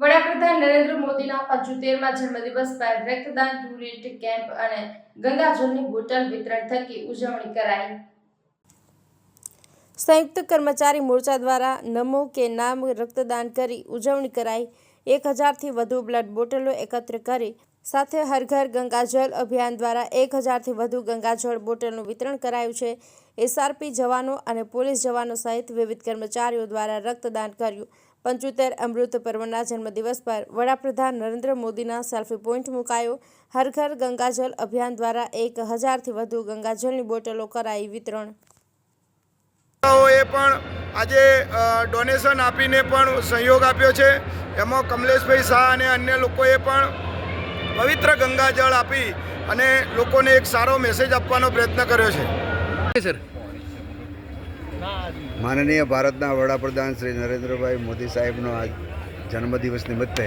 વડાપ્રધાન નરેન્દ્ર મોદીના પંચોતેરમાં જન્મદિવસ પર રક્તદાન ટુરિટ કેમ્પ અને ગંગાજળની બોટલ વિતરણ થકી ઉજવણી કરાઈ. સંયુક્ત કર્મચારી મોરચા દ્વારા નમો કે નામ રક્તદાન કરી ઉજવણી કરાઈ. એક હજારથી વધુ બ્લડ બોટલો એકત્ર કરી સાથે હરઘર ગંગાજળ અભિયાન દ્વારા એક હજારથી વધુ ગંગાજળ બોટલનું વિતરણ કરાયું છે. એસઆરપી જવાનો અને પોલીસ જવાનો સહિત વિવિધ કર્મચારીઓ દ્વારા રક્તદાન કર્યું. પંચોતેર અમૃત પર્વના જન્મદિવસ પર વડાપ્રધાન નરેન્દ્ર મોદીના સેલ્ફી પોઈન્ટ મુકાયો. હર ઘર ગંગાજળ અભિયાન દ્વારા એક હજારથી વધુ ગંગાજળની બોટલો કરાઈ વિતરણ. પણ આજે ડોનેશન આપીને પણ સહયોગ આપ્યો છે. એમાં કમલેશભાઈ શાહ અને અન્ય લોકોએ પણ પવિત્ર ગંગાજળ આપી અને લોકોને એક સારો મેસેજ આપવાનો પ્રયત્ન કર્યો છે. સર. માનનીય ભારતના વડાપ્રધાન શ્રી નરેન્દ્રભાઈ મોદી સાહેબનો આજ જન્મદિવસ નિમિત્તે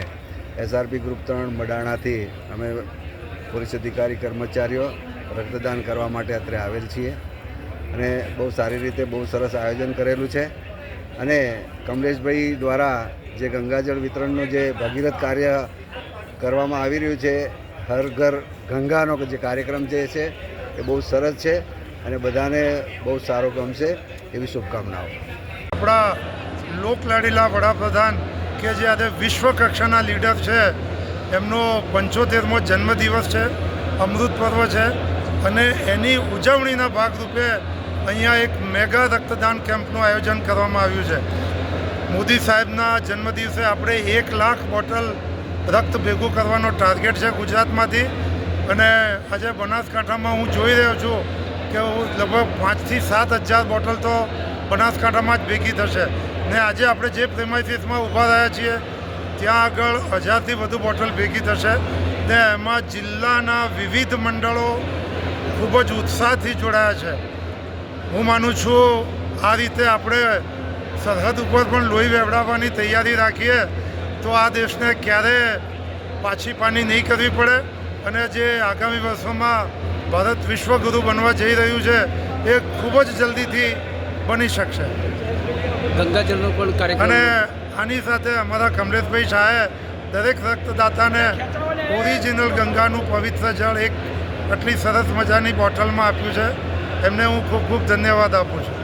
એસઆરપી ગ્રુપ ત્રણ મડાણાથી અમે પોલીસ અધિકારી કર્મચારીઓ રક્તદાન કરવા માટે અત્રે આવેલ છીએ અને બહુ સારી રીતે બહુ સરસ આયોજન કરેલું છે અને કમલેશભાઈ દ્વારા જે ગંગાજળ વિતરણનું જે ભગીરથ કાર્ય કરવામાં આવી રહ્યું છે. હર ઘર ગંગાનો જે કાર્યક્રમ જે છે, એ બહુ સરસ છે અને બધાને બહુ સારો ગમશે એવી શુભકામનાઓ. આપણા લોકલાડીલા વડાપ્રધાન કે જે આજે વિશ્વ કક્ષાના લીડર છે, એમનો પંચોતેરમો જન્મદિવસ છે, અમૃત પર્વ છે અને એની ઉજવણીના ભાગરૂપે અહીંયા એક મેગા રક્તદાન કેમ્પનું આયોજન કરવામાં આવ્યું છે. મોદી સાહેબના જન્મદિવસે આપણે એક લાખ બોટલ રક્ત ભેગું કરવાનો ટાર્ગેટ છે ગુજરાતમાંથી. અને આજે બનાસકાંઠામાં હું જોઈ રહ્યો છું કે હું લગભગ પાંચથી સાત હજાર બોટલ તો બનાસકાંઠામાં જ ભેગી થશે. ને આજે આપણે જે પ્રેમાઇસીસમાં ઊભા રહ્યા છીએ, ત્યાં આગળ હજારથી વધુ બોટલ ભેગી થશે. ને એમાં જિલ્લાના વિવિધ મંડળો ખૂબ જ ઉત્સાહથી જોડાયા છે. હું માનું છું આ રીતે આપણે સરહદ ઉપર પણ લોહી વેવડાવવાની તૈયારી રાખીએ તો આ દેશને ક્યારે પાછી પાની નહીં કરવી પડે અને જે આગામી વર્ષોમાં ભારત વિશ્વગુરુ બનવા જઈ રહ્યું છે એ ખૂબ જ જલ્દીથી બની શકશે. ગંગાજળનો પણ કાર્યક્રમ અને આની સાથે અમારા કમલેશભાઈ શાહે દરેક રક્તદાતાને ઓરિજિનલ ગંગાનું પવિત્ર જળ એક આટલી સરસ મજાની બોટલમાં આપ્યું છે. એમને હું ખૂબ ખૂબ ધન્યવાદ આપું છું.